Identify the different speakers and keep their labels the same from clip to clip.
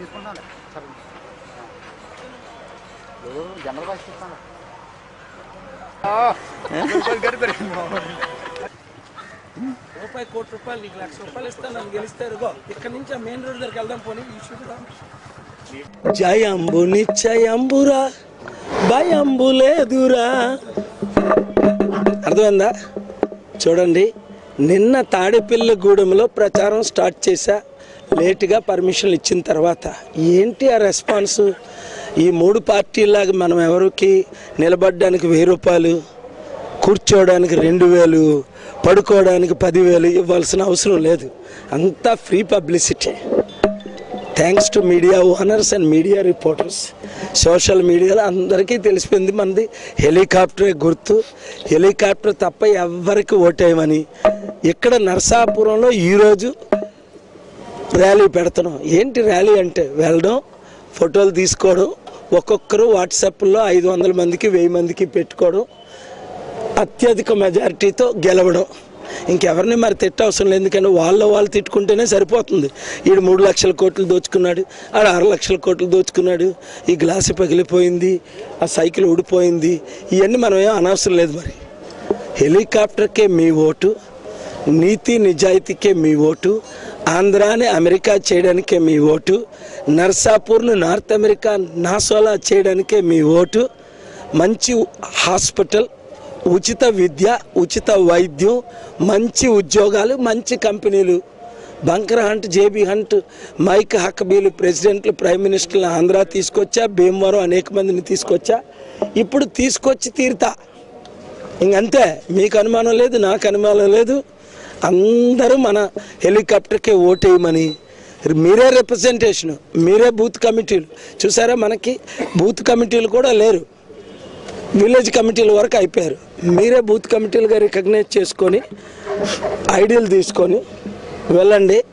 Speaker 1: తీసుకుంటాను. సరే. జనరల్ బాగా తీసుకుంటాను.
Speaker 2: రూపాయి కోటి రూపాయలు నీకు లక్ష రూపాయలు ఇస్తాను నన్ను గెలిస్తారు గో ఇక్కడ నుంచి ఆ మెయిన్ రోడ్ దగ్గరికి వెళ్దాం పోనీ. ఈ షూట్ జయంబు నిశ్చయంబురా భయంబు లేదురా అర్థమైందా? చూడండి నిన్న తాడిపిల్లగూడెంలో ప్రచారం స్టార్ట్ చేశా. లేటుగా పర్మిషన్లు ఇచ్చిన తర్వాత ఏంటి ఆ రెస్పాన్స్? ఈ మూడు పార్టీలాగా మనం ఎవరికి నిలబడడానికి వెయ్యి రూపాయలు కూర్చోవడానికి రెండు వేలు పడుకోవడానికి పదివేలు ఇవ్వాల్సిన అవసరం లేదు. అంతా free publicity. Thanks to media owners and media reporters. Social మీడియాలో అందరికీ తెలిసిపోయింది మనది హెలికాప్టరే గుర్తు. హెలికాప్టర్ తప్ప ఎవ్వరికి ఓటేయమని. ఇక్కడ నరసాపురంలో ఈరోజు ర్యాలీ పెడుతున్నాం ఏంటి ర్యాలీ అంటే? వెళ్ళడం ఫోటోలు తీసుకోవడం ఒక్కొక్కరు వాట్సాప్లో ఐదు వందల మందికి వెయ్యి మందికి పెట్టుకోవడం అత్యధిక మెజారిటీతో గెలవడం. ఇంకెవరిని మరి తిట్టవసరం లేదు. ఎందుకంటే వాళ్ళ వాళ్ళు తిట్టుకుంటేనే సరిపోతుంది. ఈడు మూడు లక్షల కోట్లు దోచుకున్నాడు ఆడ ఆరు లక్షల కోట్లు దోచుకున్నాడు ఈ గ్లాసు పగిలిపోయింది ఆ సైకిల్ ఊడిపోయింది ఇవన్నీ మనం ఏం అనవసరం లేదు మరి. హెలికాప్టర్కే మీ ఓటు నీతి నిజాయితీకే మీ ఓటు ఆంధ్రాని అమెరికా చేయడానికే మీ ఓటు నర్సాపూర్ను నార్త్ అమెరికా నాసోలా చేయడానికే మీ ఓటు మంచి హాస్పిటల్ ఉచిత విద్య ఉచిత వైద్యం మంచి ఉద్యోగాలు మంచి కంపెనీలు. Bunker Hunt JB Hunt Mike హక్బీలు ప్రెసిడెంట్లు ప్రైమ్ మినిస్టర్లు ఆంధ్ర తీసుకొచ్చా భీమవరం అనేక మందిని తీసుకొచ్చా? ఇప్పుడు తీసుకొచ్చి తీరుతా. ఇంకంతే. మీకు అనుమానం లేదు నాకు అనుమానం లేదు. అందరూ మన హెలికాప్టర్కే ఓటేయమని. మీరే రిప్రజెంటేషన్ మీరే బూత్ కమిటీలు. చూసారా మనకి బూత్ కమిటీలు కూడా లేరు. విలేజ్ కమిటీల వరకు అయిపోయారు. మీరే బూత్ కమిటీలుగా రికగ్నైజ్ చేసుకొని ఐడియలు తీసుకొని వెళ్ళండి.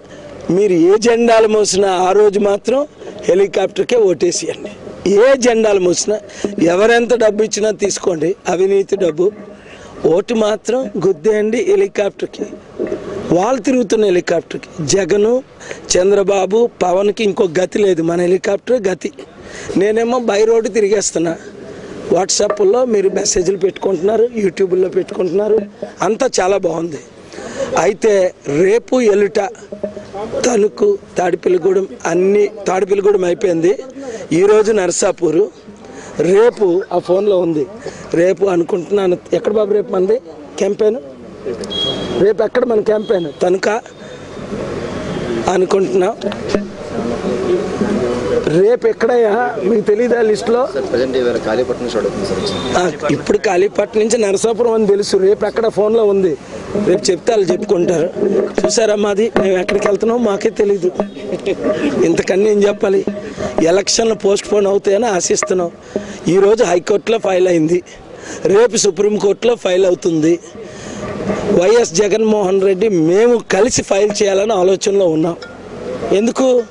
Speaker 2: మీరు ఏ జెండాలు మోసినా ఆ రోజు మాత్రం హెలికాప్టర్కే ఓటేసేయండి. ఏ జెండాలు మోసినా ఎవరెంత డబ్బు ఇచ్చినా తీసుకోండి. అవినీతి డబ్బు. ఓటు మాత్రం గుద్దేయండి హెలికాప్టర్కి. వాళ్ళు తిరుగుతున్న హెలికాప్టర్కి. జగను చంద్రబాబు పవన్కి ఇంకో గతి లేదు. మన హెలికాప్టర్ గతి. నేనేమో బై రోడ్డు తిరిగేస్తున్నా. వాట్సాప్లో మీరు మెసేజ్లు పెట్టుకుంటున్నారు యూట్యూబ్లో పెట్టుకుంటున్నారు. అంతా చాలా బాగుంది. అయితే రేపు ఎలుట తణుకు తాడిపిల్లిగూడెం అన్ని తాడిపిల్లిగూడెం అయిపోయింది. ఈరోజు నరసాపూరు. రేపు ఆ ఫోన్లో ఉంది. రేపు అనుకుంటున్నాను. ఎక్కడ బాబు రేపు మనది క్యాంపెయిన్? రేపు ఎక్కడ మన క్యాంపెయిన్? తణుక అనుకుంటున్నాం. రేపు ఎక్కడయ్యా? మీకు తెలియదా లిస్టులో? ఇప్పుడు కాళీపట్నం నుంచి నరసాపురం అని తెలుసు. రేపు ఎక్కడ ఫోన్లో ఉంది? రేపు చెప్తే వాళ్ళు చెప్పుకుంటారు. చూసారా మాది? మేము ఎక్కడికి వెళ్తున్నాం మాకే తెలీదు. ఇంతకన్నా ఏం చెప్పాలి? ఎలక్షన్లు పోస్ట్ పోన్ అవుతాయని ఆశిస్తున్నాం. ఈరోజు హైకోర్టులో ఫైల్ అయింది. రేపు సుప్రీంకోర్టులో ఫైల్ అవుతుంది. వైఎస్ జగన్మోహన్ రెడ్డి మేము కలిసి ఫైల్ చేయాలని ఆలోచనలో ఉన్నాం. ఎందుకు?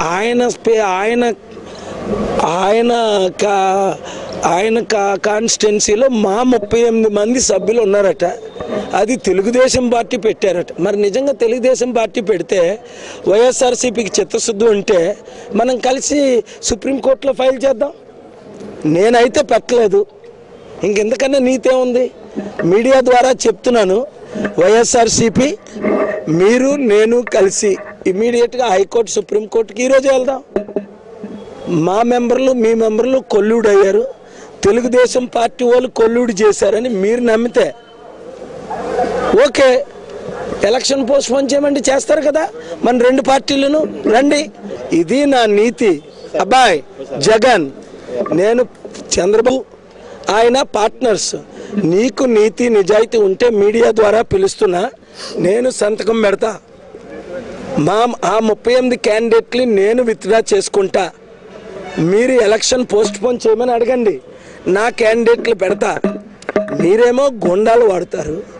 Speaker 2: ఆయన ఆయన ఆయన కా ఆయన కా కాన్స్టిట్యున్సీలో మా ముప్పై ఎనిమిది మంది సభ్యులు ఉన్నారట. అది తెలుగుదేశం పార్టీ పెట్టారట. మరి నిజంగా తెలుగుదేశం పార్టీ పెడితే వైఎస్ఆర్సీపీకి చిత్తశుద్ధి ఉంటే మనం కలిసి సుప్రీంకోర్టులో ఫైల్ చేద్దాం? నేనైతే పెట్టలేదు. ఇంకెందుకన్నా నీతే ఉంది మీడియా ద్వారా చెప్తున్నాను వైఎస్ఆర్సీపీ మీరు నేను కలిసి ఇమీడియట్గా హైకోర్టు సుప్రీంకోర్టుకి ఈరోజు వెళ్దాం. మా మెంబర్లు మీ మెంబర్లు కొల్లుడు అయ్యారు తెలుగుదేశం పార్టీ వాళ్ళు కొల్లుడు చేశారని మీరు నమ్మితే ఓకే ఎలక్షన్ పోస్ట్ పోన్ చేయమంటే చేస్తారు కదా. మన రెండు పార్టీలను రండి. ఇది నా నీతి. అబ్బాయ్ జగన్ నేను చంద్రబాబు ఆయన పార్ట్నర్స్ నీకు నీతి నిజాయితీ ఉంటే మీడియా ద్వారా పిలుస్తున్నా నేను సంతకం పెడతా. మా ఆ ముప్పై ఎనిమిది క్యాండిడేట్ని నేను విత్డ్రా చేసుకుంటా. మీరు ఎలక్షన్ పోస్ట్ పోన్ చేయమని అడగండి. నా క్యాండిడేట్లు పెడతా. మీరేమో గుండాలు వాడతారు.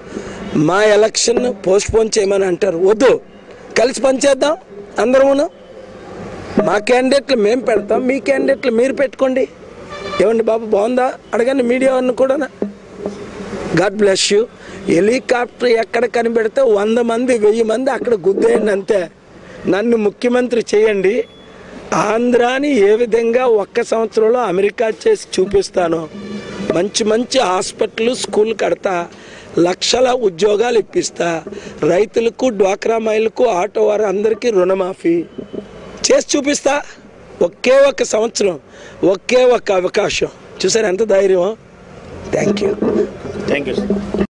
Speaker 2: మా ఎలక్షన్ పోస్ట్ పోన్ చేయమని అంటారు. వద్దు. కలిసి పనిచేద్దాం అందరమును. మా క్యాండిడేట్లు మేము పెడతాం. మీ క్యాండిడేట్లు మీరు పెట్టుకోండి. ఏమండి బాబు బాగుందా? అడగండి మీడియా వారిని కూడా. God bless you. హెలికాప్టర్ ఎక్కడ కనిపెడితే వంద మంది వెయ్యి మంది అక్కడ గుద్దేయండి అంతే. నన్ను ముఖ్యమంత్రి చేయండి. ఆంధ్రాని ఏ విధంగా ఒక్క సంవత్సరంలో అమెరికా చేసి చూపిస్తాను. మంచి మంచి హాస్పిటల్ స్కూల్ కడతా. లక్షల ఉద్యోగాలు ఇప్పిస్తా. రైతులకు డ్వాక్రా మహిళలకు ఆటో వారు అందరికీ రుణమాఫీ. చేసి చూపిస్తా. ఒకే ఒక సంవత్సరం ఒకే ఒక అవకాశం. చూసారు ఎంత ధైర్యం థ్యాంక్ యూ
Speaker 3: థ్యాంక్ యూ